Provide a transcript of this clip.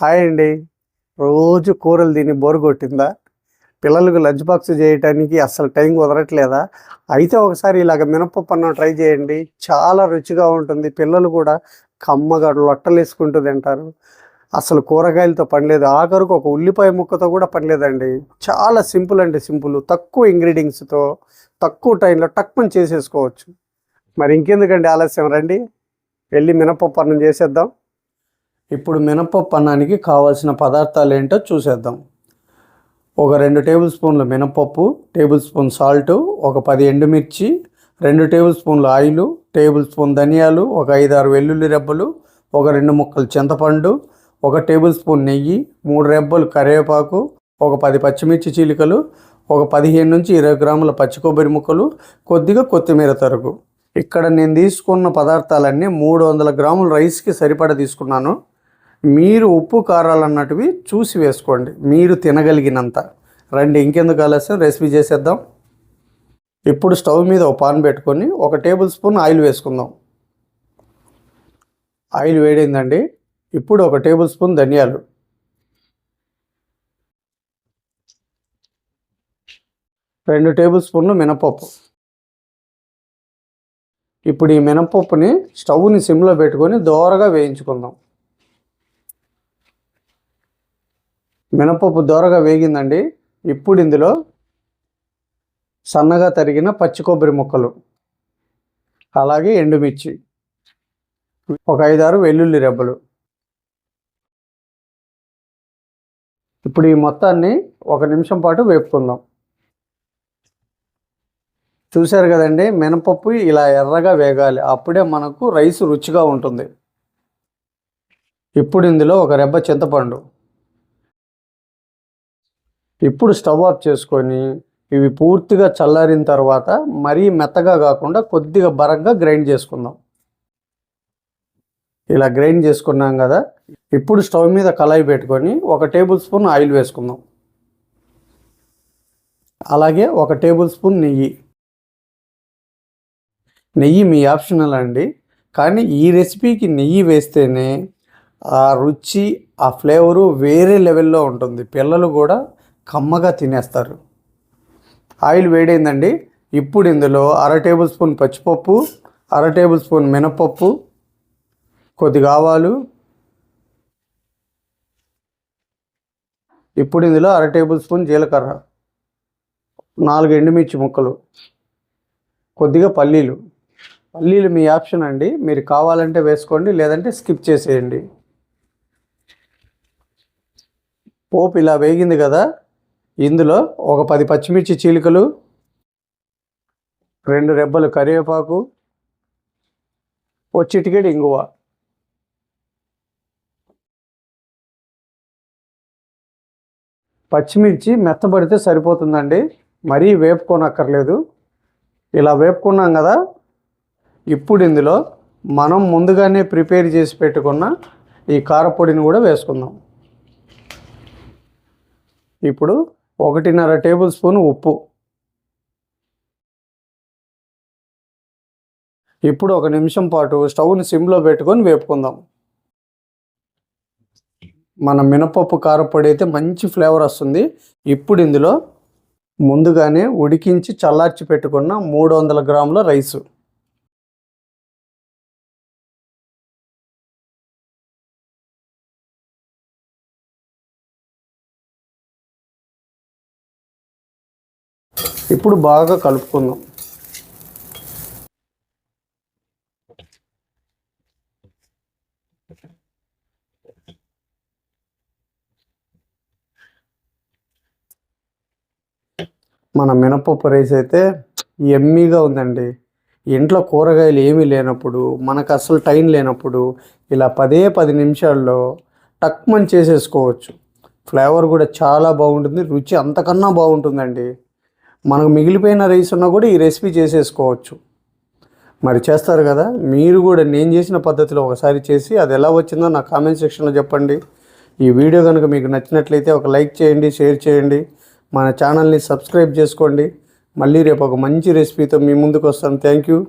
Hi అండి. రోజు కూరలు తిని బోరు కొట్టిందా? పిల్లలకు లంచ్ బాక్స్ చేయడానికి అస్సలు టైం కుదరట్లేదా? అయితే ఒకసారి ఇలాగ మినపప్పు అన్నం ట్రై చేయండి. చాలా రుచిగా ఉంటుంది. పిల్లలు కూడా కమ్మగా లొట్టలు వేసుకుంటూ తింటారు. అసలు కూరగాయలతో పనిలేదు. ఆఖరుకు ఒక ఉల్లిపాయ ముక్కతో కూడా పనిలేదండి. చాలా సింపుల్ అండి సింపుల్. తక్కువ ఇంగ్రీడియంట్స్తో తక్కువ టైంలో టక్కుని చేసేసుకోవచ్చు. మరి ఇంకెందుకండి ఆలస్యం? రండి. వెళ్ళి మినపప్పు అన్నం చేసేద్దాం. ఇప్పుడు మినపప్పు అన్నానికి కావాల్సిన పదార్థాలు ఏంటో చూసేద్దాం. ఒక రెండు టేబుల్ స్పూన్ల మినపప్పు టేబుల్ స్పూన్ సాల్ట్ ఒక పది ఎండుమిర్చి రెండు టేబుల్ స్పూన్ల ఆయిల్ టేబుల్ స్పూన్ ధనియాలు ఒక ఐదు ఆరు వెల్లుల్లి రెబ్బలు ఒక రెండు ముక్కలు చింతపండు ఒక టేబుల్ స్పూన్ నెయ్యి మూడు రెబ్బలు కరివేపాకు ఒక పది పచ్చిమిర్చి చీలికలు ఒక పదిహేను నుంచి ఇరవై గ్రాముల పచ్చి కొబ్బరి ముక్కలు కొద్దిగా కొత్తిమీర తరుగు. ఇక్కడ నేను తీసుకున్న పదార్థాలన్నీ మూడు వందల గ్రాముల రైస్కి సరిపడా తీసుకున్నాను. మీరు ఉప్పు కారాలు అన్నటివి చూసి వేసుకోండి. మీరు తినగలిగినంత. రండి ఇంకెందుకు ఆలస్యం? రెసిపీ చేసేద్దాం. ఇప్పుడు స్టవ్ మీద ఒక పాన్ పెట్టుకొని ఒక టేబుల్ స్పూన్ ఆయిల్ వేసుకుందాం. ఆయిల్ వేడైందండి. ఇప్పుడు ఒక టేబుల్ స్పూన్ ధనియాలు. రెండు టేబుల్ స్పూన్లు మినపప్పు. ఇప్పుడు ఈ మినపప్పుని స్టవ్ని సిమ్లో పెట్టుకొని దోరగా వేయించుకుందాం. మినపప్పు దోరగా వేగిందండి. ఇప్పుడు ఇందులో సన్నగా తరిగిన పచ్చి కొబ్బరి ముక్కలు అలాగే ఎండుమిర్చి ఒక ఐదారు వెల్లుల్లి రెబ్బలు. ఇప్పుడు ఈ మొత్తాన్ని ఒక నిమిషం పాటు వేపుకుందాం. చూశారు కదండి మినపప్పు ఇలా ఎర్రగా వేగాలి. అప్పుడే మనకు రైస్ రుచిగా ఉంటుంది. ఇప్పుడు ఇందులో ఒక రెబ్బ చింతపండు ఇప్పుడు స్టవ్ ఆఫ్ చేసుకొని ఇవి పూర్తిగా చల్లారిన తర్వాత మరీ మెత్తగా కాకుండా కొద్దిగా బరగ్గా గ్రైండ్ చేసుకుందాం. ఇలా గ్రైండ్ చేసుకున్నాం కదా ఇప్పుడు స్టవ్ మీద కళాయి పెట్టుకొని ఒక టేబుల్ స్పూన్ ఆయిల్ వేసుకుందాం. అలాగే ఒక టేబుల్ స్పూన్ నెయ్యి. నెయ్యి మీ ఆప్షనల్ అండి కానీ ఈ రెసిపీకి నెయ్యి వేస్తేనే ఆ రుచి ఆ ఫ్లేవరు వేరే లెవెల్లో ఉంటుంది. పిల్లలు కూడా కమ్మగా తినేస్తారు. ఆయిల్ వేడైందండి. ఇప్పుడు ఇందులో అర టేబుల్ స్పూన్ పచ్చిపప్పు అర టేబుల్ స్పూన్ మినపప్పు కొద్దిగా ఆవాలు. ఇప్పుడు ఇందులో అర టేబుల్ స్పూన్ జీలకర్ర నాలుగు ఎండుమిర్చి ముక్కలు కొద్దిగా పల్లీలు. పల్లీలు మీ ఆప్షన్ అండి. మీరు కావాలంటే వేసుకోండి లేదంటే స్కిప్ చేసేయండి. పోపు ఇలా వేగింది కదా ఇందులో ఒక పది పచ్చిమిర్చి చీలికలు రెండు రెబ్బలు కరివేపాకు ఓ చిటికెడు ఇంగువ. పచ్చిమిర్చి మెత్తబడితే సరిపోతుందండి మరీ వేపుకోనక్కర్లేదు. ఇలా వేపుకున్నాం కదా ఇప్పుడు ఇందులో మనం ముందుగానే ప్రిపేర్ చేసి పెట్టుకున్న ఈ కారపొడిని కూడా వేసుకుందాం. ఇప్పుడు ఒకటిన్నర టేబుల్ స్పూన్ ఉప్పు. ఇప్పుడు ఒక నిమిషం పాటు స్టవ్ని సిమ్లో పెట్టుకొని వేపుకుందాం. మన మినపప్పు కారపొడి అయితే మంచి ఫ్లేవర్ వస్తుంది. ఇప్పుడు ఇందులో ముందుగానే ఉడికించి చల్లార్చి పెట్టుకున్న మూడు వందల గ్రాముల రైసు. ఇప్పుడు బాగా కలుపుకుందాం. మన మినపప్పు రైస్ అయితే ఎమ్మీగా ఉందండి. ఇంట్లో కూరగాయలు ఏమీ లేనప్పుడు మనకు అసలు టైం లేనప్పుడు ఇలా పదే పది నిమిషాల్లో టక్మన్ చేసేసుకోవచ్చు. ఫ్లేవర్ కూడా చాలా బాగుంటుంది రుచి అంతకన్నా బాగుంటుందండి. మనకు మిగిలిపోయిన రైస్ ఉన్నా కూడా ఈ రెసిపీ చేసేసుకోవచ్చు. మరి చేస్తారు కదా? మీరు కూడా నేను చేసిన పద్ధతిలో ఒకసారి చేసి అది ఎలా వచ్చిందో నా కామెంట్ సెక్షన్లో చెప్పండి. ఈ వీడియో కనుక మీకు నచ్చినట్లయితే ఒక లైక్ చేయండి షేర్ చేయండి. మన ఛానల్ని సబ్స్క్రైబ్ చేసుకోండి. మళ్ళీ రేపు ఒక మంచి రెసిపీతో మీ ముందుకు వస్తాను. Thank you